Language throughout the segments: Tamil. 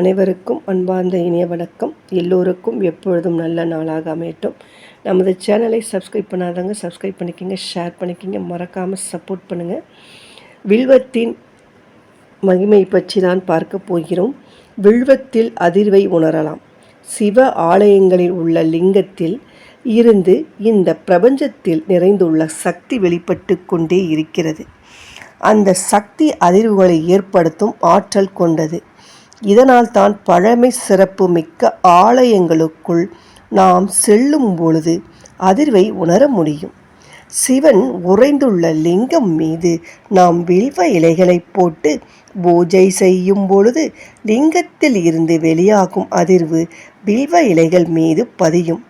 அனைவருக்கும் அன்பார்ந்த இனிய வணக்கம். எல்லோருக்கும் எப்பொழுதும் நல்ல நாளாக அமையட்டும். நமது சேனலை சப்ஸ்கிரைப் பண்ணாதவங்க சப்ஸ்கிரைப் பண்ணிக்கிங்க ஷேர் பண்ணிக்கிங்க மறக்காமல் சப்போர்ட் பண்ணுங்கள் வில்வத்தின் மகிமை பற்றி தான் பார்க்க போகிறோம். வில்வத்தில் அதிர்வை உணரலாம். சிவ ஆலயங்களில் உள்ள லிங்கத்தில் இருந்து இந்த பிரபஞ்சத்தில் நிறைந்துள்ள சக்தி வெளிப்பட்டு கொண்டே இருக்கிறது. அந்த சக்தி அதிர்வுகளை ஏற்படுத்தும் ஆற்றல் கொண்டது. இதனால் தான் பழமை சிறப்பு மிக்க ஆலயங்களுக்குள் நாம் செல்லும் பொழுது அதிர்வை உணர முடியும். சிவன் உறைந்துள்ள லிங்கம் மீது நாம் வில்வ இலைகளை போட்டு பூஜை செய்யும் பொழுது லிங்கத்தில் இருந்து வெளியாகும் அதிர்வு வில்வ இலைகள் மீது பதியும்.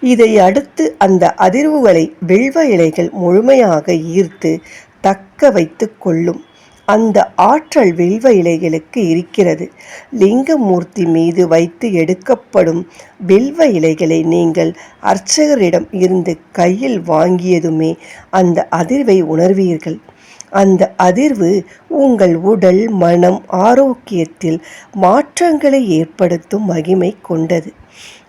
இதை அடுத்து அந்த அதிர்வுகளை வில்வ இலைகள் முழுமையாக ஈர்த்து தக்க வைத்து கொள்ளும். அந்த ஆற்றல் வில்வ இலைகளுக்கு இருக்கிறது. லிங்கமூர்த்தி மீது வைத்து எடுக்கப்படும் வில்வ இலைகளை நீங்கள் அர்ச்சகரிடம் இருந்து கையில் வாங்கியதுமே அந்த அதிர்வை உணர்வீர்கள். அந்த அதிர்வு உங்கள் உடல் மனம் ஆரோக்கியத்தில் மாற்றங்களை ஏற்படுத்தும் மகிமை கொண்டது.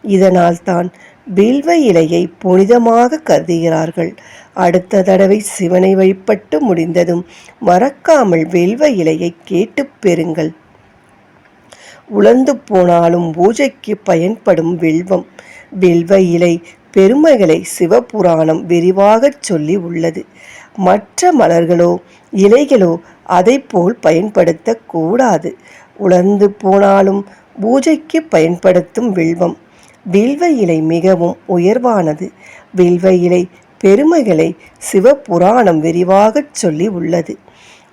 இதனால்தான் வில்வ இலையை புனிதமாக கருதுகிறார்கள். அடுத்த தடவை சிவனை வழிபட்டு முடிந்ததும் மறக்காமல் வில்வ இலையை கேட்டு பெறுங்கள். உலர்ந்து போனாலும் பூஜைக்கு பயன்படும் வில்வம். வில்வ இலை பெருமைகளை சிவபுராணம் விரிவாகச் சொல்லி உள்ளது. மற்ற மலர்களோ இலைகளோ அதை போல் பயன்படுத்தக்கூடாது உலர்ந்து போனாலும் பூஜைக்கு பயன்படுத்தும் வில்வம். வில்வ இலை மிகவும் உயர்வானது. வில்வ இலை பெருமைகளை சிவபுராணம் விரிவாகச் சொல்லி உள்ளது.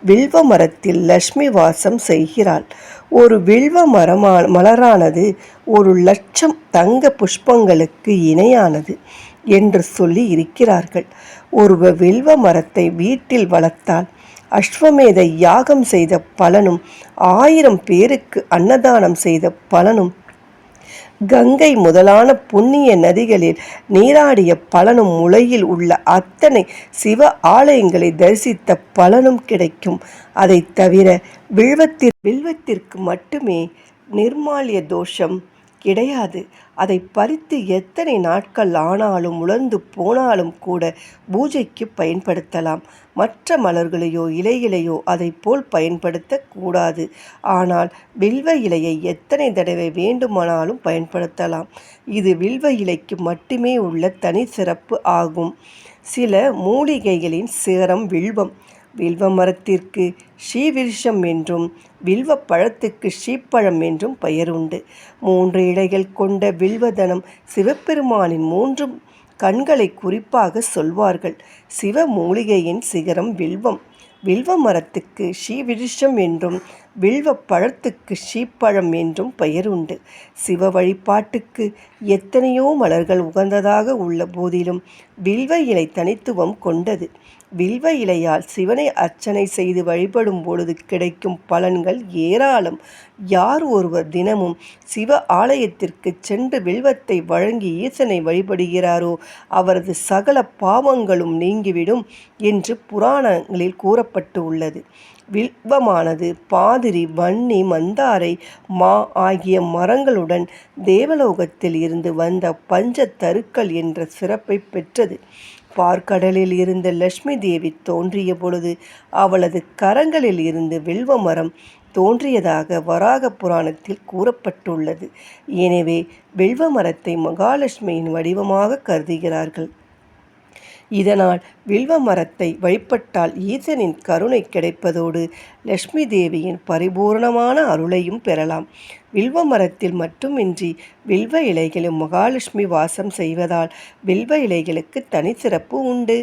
வில்வ மரத்தில் லக்ஷ்மி வாசம் செய்கிறாள். ஒரு வில்வ மரமா மலரானது ஒரு லட்சம் தங்க புஷ்பங்களுக்கு இணையானது என்று சொல்லி இருக்கிறார்கள். ஒரு வில்வ மரத்தை வீட்டில் வளர்த்தால் அஸ்வமேத யாகம் செய்த பலனும் ஆயிரம் பேருக்கு அன்னதானம் செய்த பலனும் கங்கை முதலான புண்ணிய நதிகளில் நீராடிய பலனும் உலகில் உள்ள அத்தனை சிவ ஆலயங்களை தரிசித்த பலனும் கிடைக்கும். அதை தவிர வில்வத்தில் வில்வத்திற்கு மட்டுமே நிர்மாலிய தோஷம் கிடையாது. அதை பறித்து எத்தனை நாட்கள் ஆனாலும் உலர்ந்து போனாலும் கூட பூஜைக்கு பயன்படுத்தலாம். மற்ற மலர்களையோ இலைகளையோ அதை போல் பயன்படுத்தக்கூடாது ஆனால் வில்வ இலையை எத்தனை தடவை வேண்டுமானாலும் பயன்படுத்தலாம். இது வில்வ இலைக்கு மட்டுமே உள்ள தனி சிறப்பு ஆகும். சில மூலிகைகளின் சிகரம் வில்வம். வில்வ மரத்திற்கு ஸ்ரீவிருஷம் என்றும் வில்வ பழத்துக்கு ஸ்ரீப்பழம் என்றும் பெயர் உண்டு. மூன்று இலைகள் கொண்ட வில்வதனம் சிவபெருமானின் மூன்று கண்களை குறிப்பாக சொல்வார்கள். சிவ மூலிகையின் சிகரம் வில்வம். வில்வ மரத்துக்கு ஸ்ரீவிருஷம் என்றும் வில்வ பழத்துக்கு ஷீப்பழம் என்றும் பெயர் உண்டு சிவ வழிபாட்டுக்கு எத்தனையோ மலர்கள் உகந்ததாக உள்ள போதிலும் வில்வ இலை தனித்துவம் கொண்டது. வில்வ இலையால் சிவனை அர்ச்சனை செய்து வழிபடும் பொழுது கிடைக்கும் பலன்கள் ஏராளம். யார் ஒருவர் தினமும் சிவ ஆலயத்திற்கு சென்று வில்வத்தை வழங்கி ஈசனை வழிபடுகிறாரோ அவரது சகல பாவங்களும் நீங்கிவிடும் என்று புராணங்களில் கூறப்பட்டு உள்ளது. வில்வமானது மாதிரி வன்னி மந்தாரை மா ஆகிய மரங்களுடன் தேவலோகத்தில் இருந்து வந்த பஞ்ச தருக்கள் என்ற சிறப்பை பெற்றது. பார்க்கடலில் இருந்த லட்சுமி தேவி தோன்றிய பொழுது அவளது கரங்களில் இருந்து வில்வ மரம் தோன்றியதாக வராக புராணத்தில் கூறப்பட்டுள்ளது. எனவே வில்வ மரத்தை மகாலட்சுமியின் வடிவமாக கருதுகிறார்கள். இதனால் வில்வ மரத்தை வழிபட்டால் ஈசனின் கருணை கிடைப்பதோடு லட்சுமி தேவியின் பரிபூர்ணமான அருளையும் பெறலாம். வில்வ மரத்தில் மட்டுமின்றி வில்வ இலைகளும் மகாலட்சுமி வாசம் செய்வதால் வில்வ இலைகளுக்கு தனி சிறப்பு உண்டு.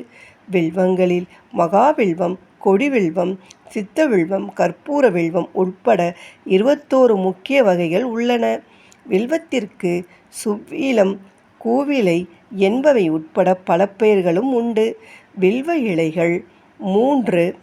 வில்வங்களில் மகாவில்வம் கொடிவில்வம் சித்த வில்வம் கற்பூர வில்வம் உட்பட இருபத்தோரு முக்கிய வகைகள் உள்ளன. வில்வத்திற்கு சுவீலம் கூவிலை என்பவை உட்பட பல பெயர்களும் உண்டு. வில்வ இலைகள் மூன்று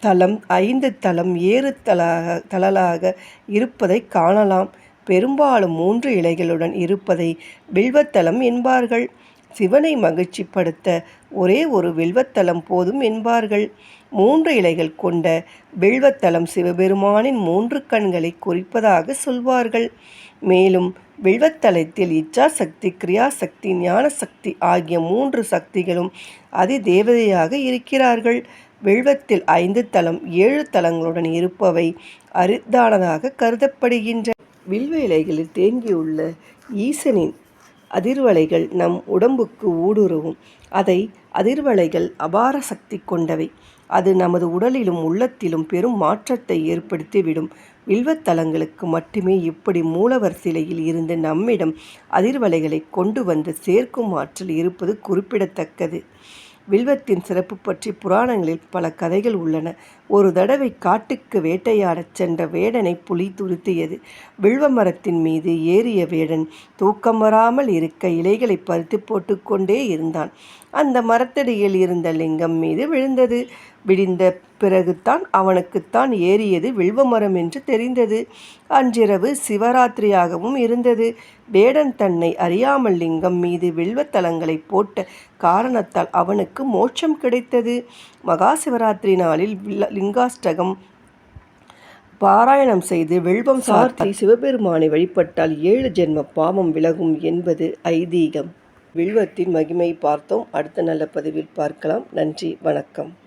தளம் ஐந்து தளம் ஏறு தலாக தளலாக இருப்பதை காணலாம். பெரும்பாலும் மூன்று இலைகளுடன் இருப்பதை வில்வத்தலம் என்பார்கள். சிவனை மகிழ்ச்சிப்படுத்த ஒரே ஒரு வில்வத்தலம் போதும் என்பார்கள். மூன்று இலைகள் கொண்ட வில்வத்தலம் சிவபெருமானின் மூன்று கண்களை குறிப்பதாக சொல்வார்கள். மேலும் வில்வத்தலத்தில் இச்சாசக்தி கிரியாசக்தி ஞானசக்தி ஆகிய மூன்று சக்திகளும் அதி தேவதையாக இருக்கிறார்கள். வில்வத்தில் ஐந்து தலம் ஏழு தலங்களுடன் இருப்பவை அரிதானதாக கருதப்படுகின்ற வில்வ இலைகளில் தேங்கியுள்ள ஈசனின் அதிர்வலைகள் நம் உடம்புக்கு ஊடுருவும். அதை அதிர்வலைகள் அபார சக்தி கொண்டவை. அது நமது உடலிலும் உள்ளத்திலும் பெரும் மாற்றத்தை ஏற்படுத்திவிடும். வில்வத்தலங்களுக்கு மட்டுமே இப்படி மூலவர் சிலையில் இருந்து நம்மிடம் அதிர்வலைகளை கொண்டு வந்து சேர்க்கும் ஆற்றல் இருப்பது குறிப்பிடத்தக்கது. வில்வத்தின் சிறப்பு பற்றி புராணங்களில் பல கதைகள் உள்ளன. ஒரு தடவை காட்டுக்கு வேட்டையாடச் சென்ற வேடனை புலி துருத்தியது. வில்வ மரத்தின் மீது ஏறிய வேடன் தூக்கம் வராமல் இருக்க இலைகளை பறித்து போட்டுக்கொண்டே இருந்தான். அந்த மரத்தடியில் இருந்த லிங்கம் மீது விழுந்தது. விடிந்த பிறகுதான் அவனுக்குத்தான் ஏறியது வில்வமரம் என்று தெரிந்தது. அன்றிரவு சிவராத்திரியாகவும் இருந்தது. வேடன் தன்னை அறியாமல் லிங்கம் மீது வில்வத்தலங்களை போட்ட காரணத்தால் அவனுக்கு மோட்சம் கிடைத்தது. மகா சிவராத்திரி நாளில் லிங்காஷ்டகம் பாராயணம் செய்து வெல்வம் சார்த்தி சிவபெருமானை வழிபட்டால் ஏழு ஜென்ம பாவம் விலகும் என்பது ஐதீகம். வில்வத்தின் மகிமை பார்த்தோம். அடுத்த நல்ல பதிவில் பார்க்கலாம். நன்றி. வணக்கம்.